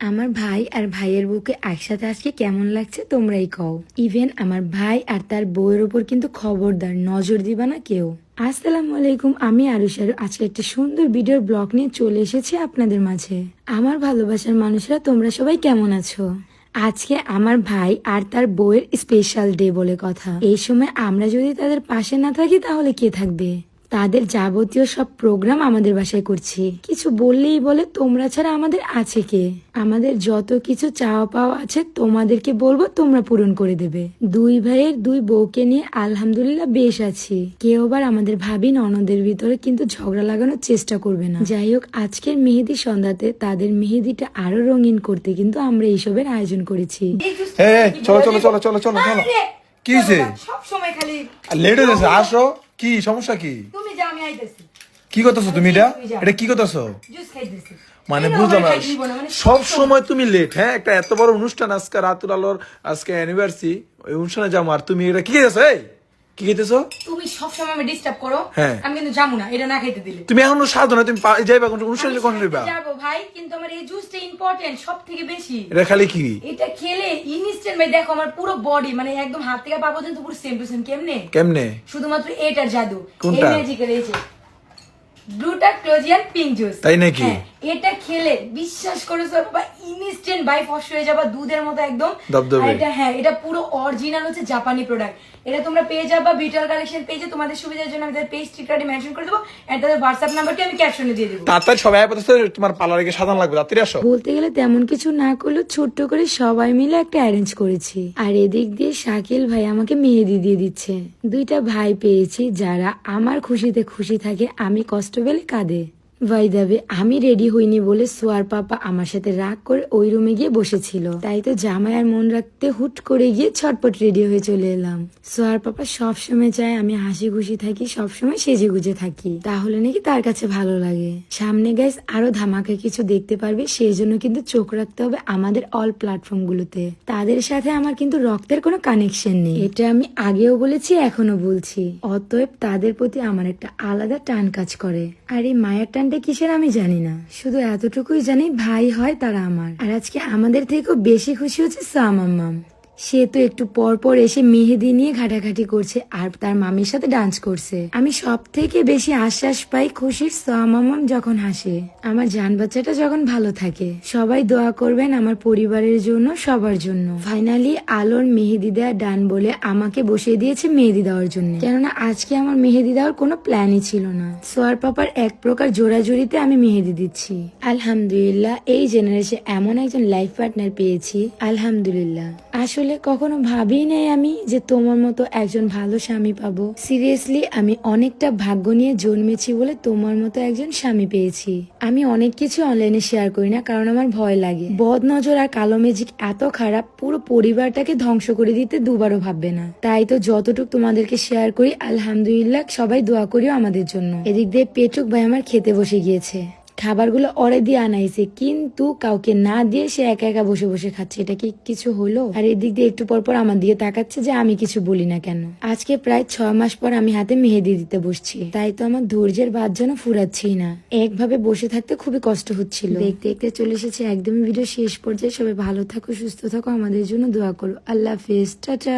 আমার ভাই আর ভাইয়ের বউকে একসাথে আজকে কেমন লাগছে তোমরাই কও। ইভেন আমার ভাই আর তার বউয়ের ওপর কিন্তু খবরদার, নজর দিবা না কেউ। আসসালামু আলাইকুম, আমি আরুষারু আজকে একটা সুন্দর ভিডিওর ব্লগ নিয়ে চলে এসেছি আপনাদের মাঝে। আমার ভালোবাসার মানুষরা, তোমরা সবাই কেমন আছো? আজকে আমার ভাই আর তার বউয়ের স্পেশাল ডে বলে কথা। এই সময় আমরা যদি তাদের পাশে না থাকি, তাহলে কে থাকবে? তাদের যাবতীয় সব প্রোগ্রাম আমাদের বাসায় করছি। কিছু বললেই বলে তোমরা ছাড়া আমাদের আছে কে? আমাদের যত কিছু চাওয়া পাওয়া আছে তোমাদেরকে বলব তোমরা পূরণ করে দেবে। দুই ভাইয়ের দুই বউকে নিয়ে আলহামদুলিল্লাহ বেশ আছি। কেউ আবার আমাদের ভাবি ননদের ভিতরে কিন্তু ঝগড়া লাগানোর চেষ্টা করবে না। যাই হোক আজকের মেহেদি সন্ধ্যাতে তাদের মেহেদিটা আরও রঙিন করতে কিন্তু আমরা এইসবের আয়োজন করেছি। এ এ, চলো চলো চলো চলো চলো চলো। কি সব সময় খালি লেট হয়ে আসো। কি সমস্যা কি? কি করতেছো তুমি এটা? এটা কি করতেছো? মানে বুঝলাম না মানে সব সময়। তুমি লেট হ্যাঁ? একটা এত বড় অনুষ্ঠান আজকে রাতুল আলোর আজকে অ্যানিভার্সারি ওই অনুষ্ঠানে যাব। আর তুমি এটা কি খেতেছো এই? কি খেতেছো তুমি সব সময় আমি ডিস্টার্ব করো। হ্যাঁ। আমি কিন্তু যাব না এটা না খাইতে দিলে। তুমি এখনও সাধো না তুমি যাইবা কোন অনুষ্ঠানে কোন যাইবা যাব ভাই কিন্তু আমার এই জুসটা ইম্পর্টেন্ট সব থেকে বেশি। এটা খালি কি? এটা খেলে ইনস্ট্যান্ট ভাই দেখো আমার পুরো বডি মানে একদম হাত থেকে পা পর্যন্ত পুরো সেম টু সেম কেমনে? কেমনে? শুধুমাত্র এটার জাদু এই? ম্যাজিকের এই যে ব্লুটা ক্লোজিয়ান পিঙ্ক জুস তাই নাকি? এটা খেলে বিশ্বাস করে সর বাবা ইনস্ট্যান্ট বাই ফস হয়ে যাবা দুধের মতো একদম। এটা হ্যাঁ এটা পুরো অরিজিনাল হচ্ছে জাপানি প্রোডাক্ট এটা তোমরা পেয়ে যাবা বিটাল কালেকশন পেজে তোমাদের সুবিধার জন্য আমি তাদের পেজ টিকাটি মেনশন করে দেবো আর তাদের হোয়াটসঅ্যাপ নাম্বারটি আমি ক্যাপশনে দিয়ে দেবো। তাড়াতাড়ি সবাই আপাতত তোমার পার্লারে গিয়ে সাধারণ লাগবে তাড়াতাড়ি আসো। বলতে গেলে তেমন কিছু না করলেও ছোট্ট করে সবাই মিলে একটা অ্যারেঞ্জ করেছি। আর এদিক দিয়ে শাকিল ভাই আমাকে মেহেদি দিয়ে দিচ্ছে। দুইটা ভাই পেয়েছি যারা আমার খুশিতে খুশি থাকে আমি কষ্ট পেলে কাঁদে। ভাই দাবে, আমি রেডি হইনি বলে সোয়ার পাপা আমার সাথে রাগ করে ওই রুমে গিয়ে বসেছিল। তাই তো জামাই আর মন রাখতে হুট করে গিয়ে ছটপট রেডি হয়ে চলে এলাম। সোয়ার পাপা সবসময় চায় আমি হাসি খুশি থাকি, সবসময় সেজে গুজে থাকি। তাহলে নাকি তার কাছে ভালো লাগে। সামনে গাইস আরও ধামাকা কিছু দেখতে পারবে, সেই জন্য কিন্তু চোখ রাখতে হবে আমাদের অল প্ল্যাটফর্ম গুলোতে। তাদের সাথে আমার কিন্তু রক্তের কোনো কানেকশন নেই। এটা আমি আগেও বলেছি এখনও বলছি। অতএব তাদের প্রতি আমার একটা আলাদা টান কাজ করে। আর এই মায়ের টানটা কিসের আমি জানি না। শুধু এতটুকুই জানি ভাই হয় তারা আমার। আর আজকে আমাদের থেকেও বেশি খুশি হচ্ছে সামাম্মাম সে তো একটু পর পর এসে মেহেদি নিয়ে ঘাটাঘাটি করছে আর তার মামির সাথে ডান্স করছে। আমি সব থেকে বেশি আশ্বাস পাই খুশির সামামাম যখন হাসে। আমার জান বাচ্চাটা যখন ভালো থাকে, সবাই দোয়া করবেন আমার পরিবারের জন্য, সবার জন্য। ফাইনালি আলোর মেহেদি দেওয়া ডান বলে আমাকে বসিয়ে দিয়েছে মেহেদি দেওয়ার জন্য। কেননা আজকে আমার মেহেদি দেওয়ার কোনো প্ল্যানই ছিল না। সোয়ার পাপার এক প্রকার জোড়াজুড়িতে আমি মেহেদি দিচ্ছি। আলহামদুলিল্লাহ, এই জেনারেশন এমন একজন লাইফ পার্টনার পেয়েছি। আলহামদুলিল্লাহ। আসলে কখনো ভাবি নাই আমি যে তোমার মতো একজন ভালো স্বামী পাবো। সিরিয়াসলি আমি অনেকটা ভাগ্য নিয়ে জন্মেছি বলে তোমার মতো একজন স্বামী পেয়েছি। আমি অনেক কিছু অনলাইনে শেয়ার করি না কারণ আমার ভয় লাগে। বদ নজর আর কালো ম্যাজিক এত খারাপ, পুরো পরিবারটাকে ধ্বংস করে দিতে দুবারও ভাববে না। তাই তো যতটুকু তোমাদেরকে শেয়ার করি, আলহামদুলিল্লাহ সবাই দোয়া করিও আমাদের জন্য। এদিক দিয়ে পেটুক ভাই আমার খেতে বসে গিয়েছে। খাবারগুলো অরে দিয়ে আনাইছে, কিন্তু কাউকে না দিয়ে সে একা একা বসে বসে খাচ্ছে। এটা কি কিছু হলো আর এদিক দিয়ে একটু পর পর আমার দিকে তাকাচ্ছে যে আমি কিছু বলি না কেন। আজকে প্রায় ছয় মাস পর আমি হাতে মেহেদি দিতে বসছি। তাই তো আমার ধৈর্যের বাদ যেন ফুরাচ্ছেই না। একভাবে বসে থাকতে খুবই কষ্ট হচ্ছিল। দেখতে দেখতে চলে এসেছে একদমই ভিডিও শেষ পর্যায়ে। সবাই ভালো থাকো, সুস্থ থাকো, আমাদের জন্য দোয়া করো। আল্লাহ হাফেজ। টাটা।